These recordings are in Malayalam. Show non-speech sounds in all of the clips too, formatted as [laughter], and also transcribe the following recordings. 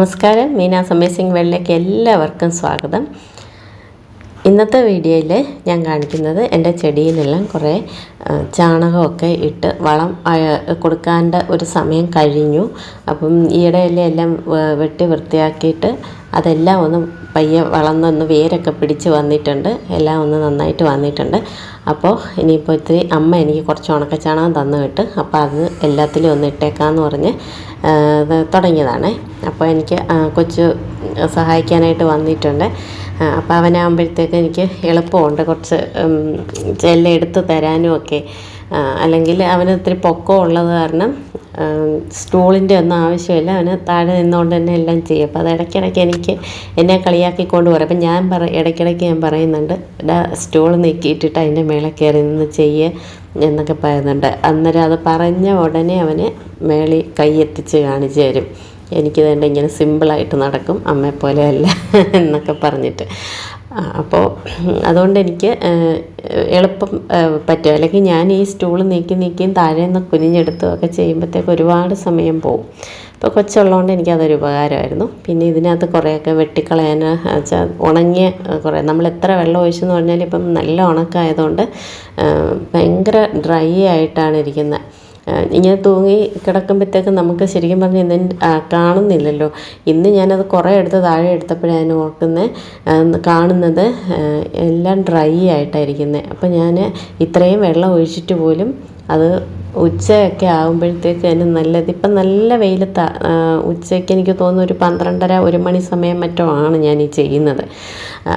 നമസ്കാരം. മീനാസ് അമേസിംഗ് വേൾഡിലേക്ക് എല്ലാവർക്കും സ്വാഗതം. ഇന്നത്തെ വീഡിയോയിൽ ഞാൻ കാണിക്കുന്നത് എന്റെ ചെടിയിലെല്ലാം കുറേ ചാണകമൊക്കെ ഇട്ട് വളം കൊടുക്കാണ്ട് ഒരു സമയം കഴിഞ്ഞു. അപ്പം ഈയിടെയെല്ലാം എല്ലാം വെട്ടി വൃത്തിയാക്കിയിട്ട് അതെല്ലാം ഒന്ന് പയ്യെ വളർന്നൊന്ന് വേരൊക്കെ പിടിച്ച് വന്നിട്ടുണ്ട്. എല്ലാം ഒന്ന് നന്നായിട്ട് വന്നിട്ടുണ്ട്. അപ്പോൾ ഇനിയിപ്പോൾ ഇത്തിരി അമ്മ എനിക്ക് കുറച്ച് ഉണക്കച്ചാണകം തന്നു വിട്ട് അപ്പോൾ അത് എല്ലാത്തിലും ഒന്ന് ഇട്ടേക്കാന്ന് പറഞ്ഞ് തുടങ്ങിയതാണേ. അപ്പോൾ എനിക്ക് കൊച്ച് സഹായിക്കാനായിട്ട് വന്നിട്ടുണ്ട്. അപ്പോൾ അവനാകുമ്പോഴത്തേക്ക് എനിക്ക് എളുപ്പമുണ്ട്. കുറച്ച് എല്ലാം എടുത്ത് തരാനും ഒക്കെ. അല്ലെങ്കിൽ അവന് ഇത്തിരി പൊക്കം ഉള്ളത് കാരണം സ്റ്റൂളിന്റെ ഒന്നും ആവശ്യമില്ല. അവന് താഴെ നിന്നുകൊണ്ട് തന്നെ എല്ലാം ചെയ്യും. അപ്പോൾ അത് ഇടയ്ക്കിടയ്ക്ക് എനിക്ക് എന്നെ കളിയാക്കിക്കൊണ്ട് പറയും അപ്പം ഞാൻ പറ ഇടയ്ക്കിടയ്ക്ക് ഞാൻ പറയുന്നുണ്ട് ഡാ സ്റ്റൂൾ നീക്കിയിട്ടിട്ട് അതിന്റെ മേളെ കയറി നിന്ന് ചെയ്യുക എന്നൊക്കെ പറയുന്നുണ്ട്. അന്നേരം അത് പറഞ്ഞ ഉടനെ അവന് മേളിൽ കൈ എത്തിച്ച് കാണിച്ചു തരും. എനിക്ക് വേണ്ട ഇങ്ങനെ സിമ്പിളായിട്ട് നടക്കും അമ്മയെപ്പോലെയല്ല എന്നൊക്കെ പറഞ്ഞിട്ട്. അപ്പോൾ അതുകൊണ്ട് എനിക്ക് എളുപ്പം പറ്റും. അല്ലെങ്കിൽ ഞാൻ ഈ സ്റ്റൂൾ നീക്കി നീക്കിയും താഴെ നിന്ന് കുനിഞ്ഞെടുത്തും ഒക്കെ ചെയ്യുമ്പോഴത്തേക്ക് ഒരുപാട് സമയം പോകും അപ്പോൾ കൊച്ചുള്ളതുകൊണ്ട് എനിക്കതൊരു ഉപകാരമായിരുന്നു. പിന്നെ ഇതിനകത്ത് കുറേയൊക്കെ വെട്ടിക്കളയാൻ വെച്ചാൽ ഉണങ്ങിയ കുറേ നമ്മൾ എത്ര വെള്ളം ഒഴിച്ചെന്ന് പറഞ്ഞാൽ ഇപ്പം നല്ല ഉണക്കമായതുകൊണ്ട് ഭയങ്കര ഡ്രൈ ആയിട്ടാണ് ഇരിക്കുന്നത് ഇങ്ങനെ തൂങ്ങി കിടക്കുമ്പോഴത്തേക്കും നമുക്ക് ശരിക്കും പറഞ്ഞാൽ ഇന്ന് കാണുന്നില്ലല്ലോ. ഇന്ന് ഞാനത് കുറേ എടുത്ത് താഴെ എടുത്തപ്പോഴാണ് ഓർക്കുന്നത് കാണുന്നത് എല്ലാം ഡ്രൈ ആയിട്ടായിരിക്കുന്നത് അപ്പോൾ ഞാൻ ഇത്രയും വെള്ളം ഒഴിച്ചിട്ട് പോലും അത് ഉച്ചയൊക്കെ ആകുമ്പോഴത്തേക്ക് അതിന് നല്ലത്. ഇപ്പം നല്ല വെയിലത്താ ഉച്ചയ്ക്ക് എനിക്ക് തോന്നുന്നു ഒരു പന്ത്രണ്ടര ഒരു മണി സമയം മറ്റോ ആണ് ഞാൻ ഈ ചെയ്യുന്നത്.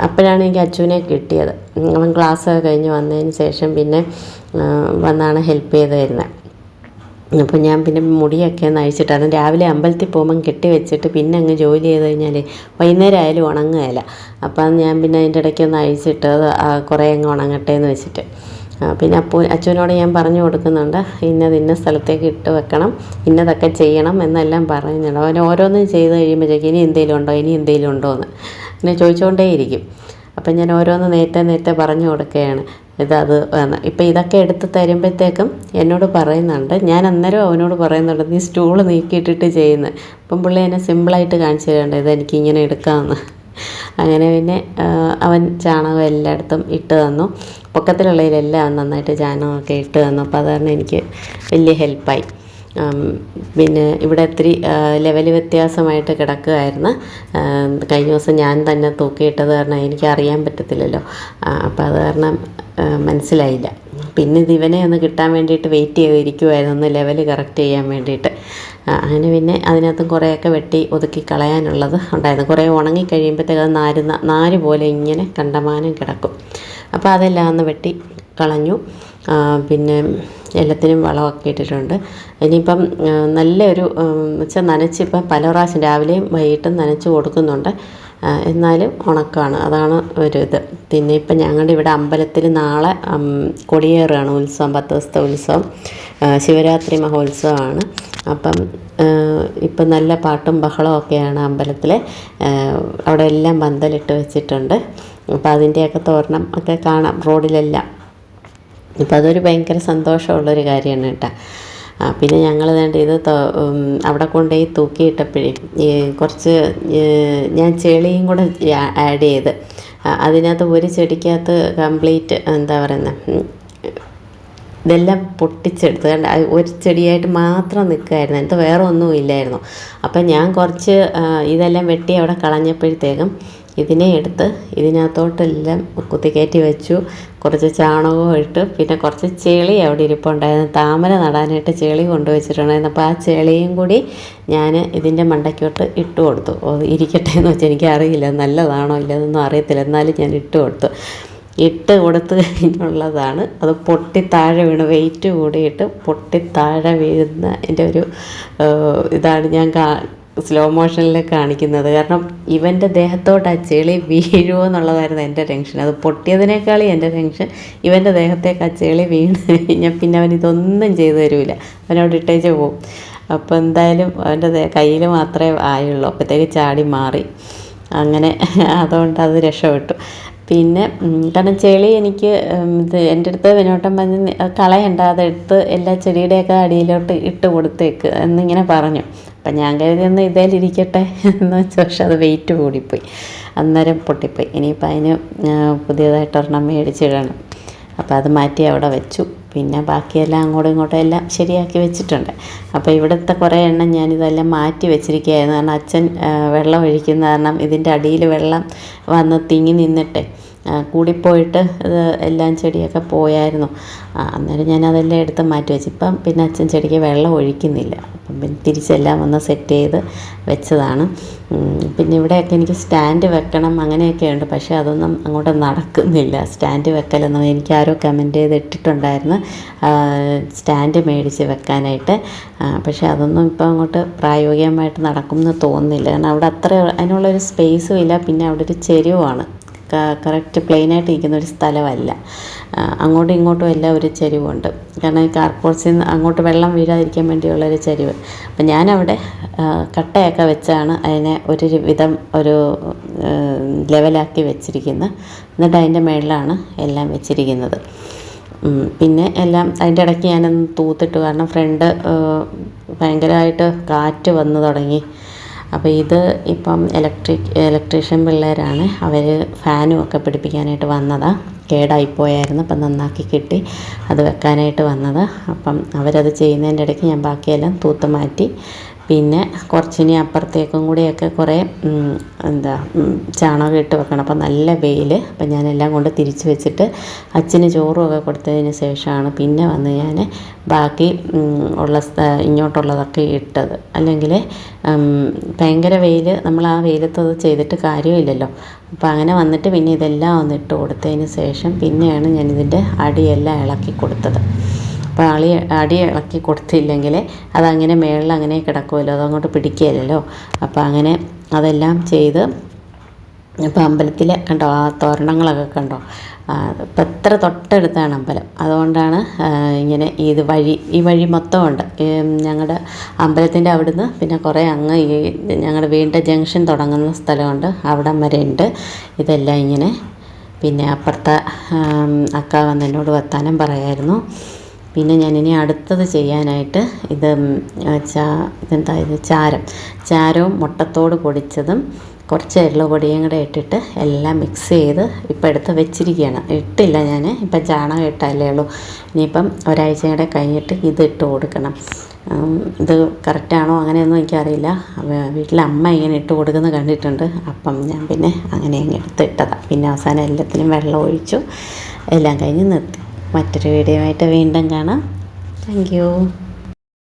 അപ്പോഴാണ് എനിക്ക് അച്ചുവിനെ കിട്ടിയത്. അവൻ ക്ലാസ് കഴിഞ്ഞ് വന്നതിന് ശേഷം പിന്നെ വന്നാണ് ഹെൽപ്പ് ചെയ്ത് തരുന്നത് അപ്പോൾ ഞാൻ പിന്നെ മുടിയൊക്കെ ഒന്ന് അഴിച്ചിട്ടാണ് രാവിലെ അമ്പലത്തിൽ പോകുമ്പം കെട്ടി വെച്ചിട്ട് പിന്നെ അങ്ങ് ജോലി ചെയ്ത് കഴിഞ്ഞാൽ വൈകുന്നേരം ആയാലും ഉണങ്ങുകയില്ല അപ്പം ഞാൻ പിന്നെ അതിന്റെ ഇടയ്ക്ക് ഒന്ന് അഴിച്ചിട്ട് അത് കുറേ അങ്ങ് ഉണങ്ങട്ടെ എന്ന് വെച്ചിട്ട് പിന്നെ അപ്പൂ അച്ഛനോട് ഞാൻ പറഞ്ഞു കൊടുക്കുന്നുണ്ട് ഇന്നത് ഇന്ന സ്ഥലത്തേക്ക് ഇട്ട് വെക്കണം ഇന്നതൊക്കെ ചെയ്യണം എന്നെല്ലാം പറയുന്നുണ്ട് അവൻ ഓരോന്നും ചെയ്ത് കഴിയുമ്പോഴേക്കും ഇനി എന്തെങ്കിലും ഉണ്ടോ ഇനി എന്തെങ്കിലും ഉണ്ടോ എന്ന് പിന്നെ ചോദിച്ചുകൊണ്ടേയിരിക്കും അപ്പം ഞാൻ ഓരോന്ന് നേരത്തെ നേരത്തെ പറഞ്ഞു കൊടുക്കുകയാണ്. ഇതത് ഇപ്പം ഇതൊക്കെ എടുത്ത് തരുമ്പോഴത്തേക്കും എന്നോട് പറയുന്നുണ്ട്. ഞാൻ അന്നേരം അവനോട് പറയുന്നുണ്ട് നീ സ്റ്റൂൾ നീക്കിയിട്ടിട്ട് ചെയ്യുന്നത് അപ്പം പുള്ളി എന്നെ സിമ്പിളായിട്ട് കാണിച്ചു തരണ്ട ഇതെനിക്ക് ഇങ്ങനെ എടുക്കാമെന്ന് അങ്ങനെ പിന്നെ അവൻ ചാണകം എല്ലായിടത്തും ഇട്ട് തന്നു. പൊക്കത്തിലുള്ളതിലെല്ലാം നന്നായിട്ട് ചാണകമൊക്കെ ഇട്ട് തന്നു. അപ്പോൾ അതുകാരണം എനിക്ക് വലിയ ഹെൽപ്പായി പിന്നെ ഇവിടെ ഇത്തിരി ലെവൽ വ്യത്യാസമായിട്ട് കിടക്കുകയായിരുന്നു കഴിഞ്ഞ ദിവസം ഞാൻ തന്നെ തൂക്കിയിട്ടത് കാരണം എനിക്ക് അറിയാൻ പറ്റത്തില്ലല്ലോ. അപ്പോൾ അത് കാരണം മനസ്സിലായില്ല. പിന്നെ ഇത് ഇവനെ ഒന്ന് കിട്ടാൻ വേണ്ടിയിട്ട് വെയിറ്റ് ചെയ്തിരിക്കുമായിരുന്നു ഒന്ന് ലെവൽ കറക്റ്റ് ചെയ്യാൻ വേണ്ടിയിട്ട്. അങ്ങനെ പിന്നെ അതിനകത്തും കുറേയൊക്കെ വെട്ടി ഒതുക്കി കളയാനുള്ളത് ഉണ്ടായിരുന്നു. കുറേ ഉണങ്ങി കഴിയുമ്പോഴത്തേക്ക് അത് നാരുന്ന നാര് പോലെ ഇങ്ങനെ കണ്ടമാനം കിടക്കും. അപ്പോൾ അതെല്ലാം ഒന്ന് വെട്ടി കളഞ്ഞു. പിന്നെ എല്ലാത്തിനും വളമൊക്കെ ഇട്ടിട്ടുണ്ട്. ഇനിയിപ്പം നല്ലൊരു വെച്ചാൽ നനച്ചിപ്പം പല പ്രാവശ്യം രാവിലെയും വൈകിട്ടും നനച്ച് കൊടുക്കുന്നുണ്ട്. എന്നാലും ഉണക്കമാണ് അതാണ് ഒരു ഇത്. പിന്നെ ഇപ്പം ഞങ്ങളുടെ ഇവിടെ അമ്പലത്തിൽ നാളെ കൊടിയേറാണ് ഉത്സവം പത്ത് ദിവസത്തെ ഉത്സവം. ശിവരാത്രി മഹോത്സവമാണ്. അപ്പം ഇപ്പം നല്ല പാട്ടും ബഹളവും ഒക്കെയാണ് അമ്പലത്തിൽ. അവിടെ എല്ലാം പന്തലിട്ട് വെച്ചിട്ടുണ്ട്. അപ്പം അതിന്റെയൊക്കെ തോരണം ഒക്കെ കാണാം. റോഡിലെല്ലാം. അപ്പം അതൊരു ഭയങ്കര സന്തോഷമുള്ളൊരു കാര്യമാണ് കേട്ടോ. പിന്നെ ഞങ്ങൾ വേണ്ട ഇത് അവിടെ കൊണ്ടുപോയി തൂക്കിയിട്ടപ്പോഴേ കുറച്ച് ഞാൻ ചെളിയും കൂടെ ആഡ് ചെയ്ത് അതിനകത്ത് ഒരു ചെടിക്കകത്ത് കംപ്ലീറ്റ് എന്താ പറയുന്നത് ഇതെല്ലാം പൊട്ടിച്ചെടുത്ത് കണ്ട ഒരു ചെടിയായിട്ട് മാത്രം നിൽക്കുമായിരുന്നു എന്നിട്ട് വേറെ ഒന്നും ഇല്ലായിരുന്നു. അപ്പം ഞാൻ കുറച്ച് ഇതെല്ലാം വെട്ടി അവിടെ കളഞ്ഞപ്പോഴത്തേക്കും ഇതിനെ എടുത്ത് ഇതിനകത്തോട്ടെല്ലാം കുത്തിക്കയറ്റി വെച്ചു. കുറച്ച് ചാണകവും ഇട്ട് പിന്നെ കുറച്ച് ചെളി അവിടെ ഇരിപ്പുണ്ടായിരുന്നു. താമര നടാനായിട്ട് ചെളി കൊണ്ടുവച്ചിട്ടുണ്ടായിരുന്നു. അപ്പോൾ ആ ചെളിയും കൂടി ഞാൻ ഇതിന്റെ മണ്ടയ്ക്കോട്ട് ഇട്ട് കൊടുത്തു. ഇരിക്കട്ടെ എന്ന് വെച്ചാൽ എനിക്കറിയില്ല. നല്ലതാണോ ഇല്ലതെന്നൊന്നും അറിയത്തില്ല. എന്നാലും ഞാൻ ഇട്ട് കൊടുത്തു. ഇട്ട് കൊടുത്ത് കഴിഞ്ഞുള്ളതാണ്. അത് പൊട്ടി താഴെ വീണ് വെയിറ്റ് കൂടിയിട്ട് പൊട്ടി താഴെ വീഴുന്ന എന്റെ ഒരു ഇതാണ് ഞാൻ കാ സ്ലോ മോഷനിൽ കാണിക്കുന്നത്. കാരണം ഇവന്റെ ദേഹത്തോട്ട് ആ ചെളി വീഴുമോ എന്നുള്ളതായിരുന്നു എന്റെ ടെൻഷൻ അത് പൊട്ടിയതിനേക്കാളും എന്റെ ടെൻഷൻ ഇവന്റെ ദേഹത്തേക്ക് ആ ചെളി വീണ് കഴിഞ്ഞാൽ പിന്നെ അവൻ ഇതൊന്നും ചെയ്തു തരില്ല അവനോട് ഇട്ടേച്ച് പോകും അപ്പോൾ എന്തായാലും അവന്റെ കയ്യിൽ മാത്രമേ ആയുള്ളൂ. അപ്പോഴത്തേക്ക് ചാടി മാറി. അങ്ങനെ അതുകൊണ്ട് അത് രക്ഷപ്പെട്ടു. പിന്നെ കാരണം ചെളി എനിക്ക് ഇത് എന്റെ അടുത്ത് വിനോട്ടം പറഞ്ഞ് കളയണ്ട. അതെടുത്ത് എല്ലാ ചെടിയുടെയൊക്കെ അടിയിലോട്ട് ഇട്ട് കൊടുത്തേക്ക് എന്നിങ്ങനെ പറഞ്ഞു. അപ്പം ഞാൻ കരുതിയൊന്ന് ഇതേലിരിക്കട്ടെ [laughs] എന്ന് വെച്ചാൽ പക്ഷെ അത് വെയിറ്റ് കൂടിപ്പോയി. അന്നേരം പൊട്ടിപ്പോയി. ഇനിയിപ്പോൾ അതിന് പുതിയതായിട്ട് ഒരെണ്ണം മേടിച്ചിടണം. അപ്പോൾ അത് മാറ്റി അവിടെ വെച്ചു. പിന്നെ ബാക്കിയെല്ലാം അങ്ങോട്ടും ഇങ്ങോട്ടും എല്ലാം ശരിയാക്കി വെച്ചിട്ടുണ്ട്. അപ്പോൾ ഇവിടുത്തെ കുറേ എണ്ണം ഞാനിതെല്ലാം മാറ്റി വെച്ചിരിക്കുകയായിരുന്നു. കാരണം അച്ഛൻ വെള്ളം ഒഴിക്കുന്ന കാരണം ഇതിന്റെ അടിയിൽ വെള്ളം വന്ന് തിങ്ങി നിന്നിട്ട് കൂടിപ്പോയിട്ട് ഇത് എല്ലാം ചെടിയൊക്കെ പോയായിരുന്നു. അന്നേരം ഞാൻ അതെല്ലാം എടുത്ത് മാറ്റി വെച്ചു. ഇപ്പം പിന്നെ അച്ഛൻ ചെടിക്ക് വെള്ളം ഒഴിക്കുന്നില്ല. അപ്പം പിന്നെ തിരിച്ചെല്ലാം ഒന്ന് സെറ്റ് ചെയ്ത് വെച്ചതാണ്. പിന്നെ ഇവിടെയൊക്കെ എനിക്ക് സ്റ്റാൻഡ് വെക്കണം അങ്ങനെയൊക്കെ ഉണ്ട്. പക്ഷേ അതൊന്നും അങ്ങോട്ട് നടക്കുന്നില്ല. സ്റ്റാൻഡ് വെക്കലൊന്നും എനിക്ക് ആരോ കമന്റ് ചെയ്ത് ഇട്ടിട്ടുണ്ടായിരുന്നു സ്റ്റാൻഡ് മേടിച്ച് വെക്കാനായിട്ട്. പക്ഷേ അതൊന്നും ഇപ്പം അങ്ങോട്ട് പ്രായോഗികമായിട്ട് നടക്കുമെന്ന് തോന്നുന്നില്ല. കാരണം അവിടെ അത്ര അതിനുള്ളൊരു സ്പേസും ഇല്ല. പിന്നെ അവിടെ ഒരു ചെരുവാണ് കറക്റ്റ് പ്ലെയിനായിട്ട് ഇരിക്കുന്ന ഒരു സ്ഥലമല്ല. അങ്ങോട്ടും ഇങ്ങോട്ടും എല്ലാം ഒരു ചരിവുണ്ട്. കാരണം ഈ കാർപോർട്സിൽ നിന്ന് അങ്ങോട്ട് വെള്ളം വീഴാതിരിക്കാൻ വേണ്ടിയുള്ള ഒരു ചരിവ്. അപ്പം ഞാനവിടെ കട്ടയൊക്കെ വെച്ചാണ് അതിനെ ഒരു വിധം ഒരു ലെവലാക്കി വെച്ചിരിക്കുന്നത് എന്നിട്ട് അതിന്റെ മേളിലാണ് എല്ലാം വെച്ചിരിക്കുന്നത്. പിന്നെ എല്ലാം അതിന്റെ ഇടയ്ക്ക് ഞാനൊന്ന് തൂത്തിട്ടു. കാരണം ഫ്രണ്ട് ഭയങ്കരമായിട്ട് കാറ്റ് വന്നു തുടങ്ങി. അപ്പോൾ ഇത് ഇപ്പം ഇലക്ട്രിക് ഇലക്ട്രീഷ്യൻ പിള്ളേരാണ്. അവർ ഫാനും ഒക്കെ പിടിപ്പിക്കാനായിട്ട് വന്നതാണ് കേടായിപ്പോയായിരുന്നു അപ്പം നന്നാക്കി കിട്ടി. അത് വെക്കാനായിട്ട് വന്നത്. അപ്പം അവരത് ചെയ്യുന്നതിന്റെ ഇടയ്ക്ക് ഞാൻ ബാക്കിയെല്ലാം തൂത്ത് മാറ്റി പിന്നെ കുറച്ചിനി അപ്പുറത്തേക്കും കൂടെയൊക്കെ കുറേ എന്താ ചാണകം ഇട്ട് വെക്കണം. അപ്പം നല്ല വെയിൽ അപ്പം ഞാനെല്ലാം കൊണ്ട് തിരിച്ച് വെച്ചിട്ട് അച്ഛന് ചോറുമൊക്കെ കൊടുത്തതിന് ശേഷമാണ് പിന്നെ വന്ന് ഞാൻ ബാക്കി ഉള്ള ഇങ്ങോട്ടുള്ളതൊക്കെ ഇട്ടത്. അല്ലെങ്കിൽ ഭയങ്കര വെയിൽ നമ്മൾ ആ വെയിലത്ത് അത് ചെയ്തിട്ട് കാര്യമില്ലല്ലോ. അപ്പോൾ അങ്ങനെ വന്നിട്ട് പിന്നെ ഇതെല്ലാം ഒന്ന് ഇട്ട് കൊടുത്തതിന് ശേഷം പിന്നെയാണ് ഞാനിതിന്റെ അടിയെല്ലാം ഇളക്കി കൊടുത്തത്. അപ്പോൾ അളി അടി ഇളക്കി കൊടുത്തില്ലെങ്കിൽ അതങ്ങനെ മേളിൽ അങ്ങനെ കിടക്കുമല്ലോ അതങ്ങോട്ട് പിടിക്കുകയില്ലല്ലോ. അപ്പോൾ അങ്ങനെ അതെല്ലാം ചെയ്ത് ഇപ്പോൾ അമ്പലത്തിൽ കണ്ടോ ആ തോരണങ്ങളൊക്കെ കണ്ടോ? ഇപ്പം എത്ര തൊട്ടടുത്താണ് അമ്പലം. അതുകൊണ്ടാണ് ഇങ്ങനെ ഇത് വഴി ഈ വഴി മൊത്തമുണ്ട്. ഞങ്ങളുടെ അമ്പലത്തിന്റെ അവിടുന്ന് പിന്നെ കുറേ അങ്ങ് ഈ ഞങ്ങളുടെ വീണ്ട ജംഗ്ഷൻ തുടങ്ങുന്ന സ്ഥലമുണ്ട്. അവിടം വരെ ഉണ്ട്. ഇതെല്ലാം ഇങ്ങനെ. പിന്നെ അപ്പുറത്തെ അക്ക വന്ന് എന്നോട് വർത്താനം പറയായിരുന്നു. പിന്നെ ഞാൻ ഇനി അടുത്തത് ചെയ്യാനായിട്ട് ഇത് ചാ ഇതെന്താ ഇത്? ചാരം. ചാരവും മുട്ടത്തോട് പൊടിച്ചതും കുറച്ച് എള്ളുപൊടിയും കൂടെ ഇട്ടിട്ട് എല്ലാം മിക്സ് ചെയ്ത് ഇപ്പം എടുത്ത് വെച്ചിരിക്കുകയാണ്. ഇട്ടില്ല ഞാൻ ഇപ്പം ചാണകം ഇട്ടല്ലേ ഉള്ളൂ. ഇനിയിപ്പം ഒരാഴ്ച കൂടെ കഴിഞ്ഞിട്ട് ഇത് ഇട്ട് കൊടുക്കണം. ഇത് കറക്റ്റാണോ അങ്ങനെയൊന്നും എനിക്കറിയില്ല. വീട്ടിലെ അമ്മ ഇങ്ങനെ ഇട്ട് കൊടുക്കുന്നത് കണ്ടിട്ടുണ്ട്. അപ്പം ഞാൻ പിന്നെ അങ്ങനെ അങ്ങ് എടുത്തിട്ടതാണ് പിന്നെ അവസാനം എല്ലാത്തിനും വെള്ളം ഒഴിച്ചു. എല്ലാം കഴിഞ്ഞ് നിർത്തി. മറ്റൊരു വീഡിയോ ആയിട്ട് വീണ്ടും കാണാം. താങ്ക്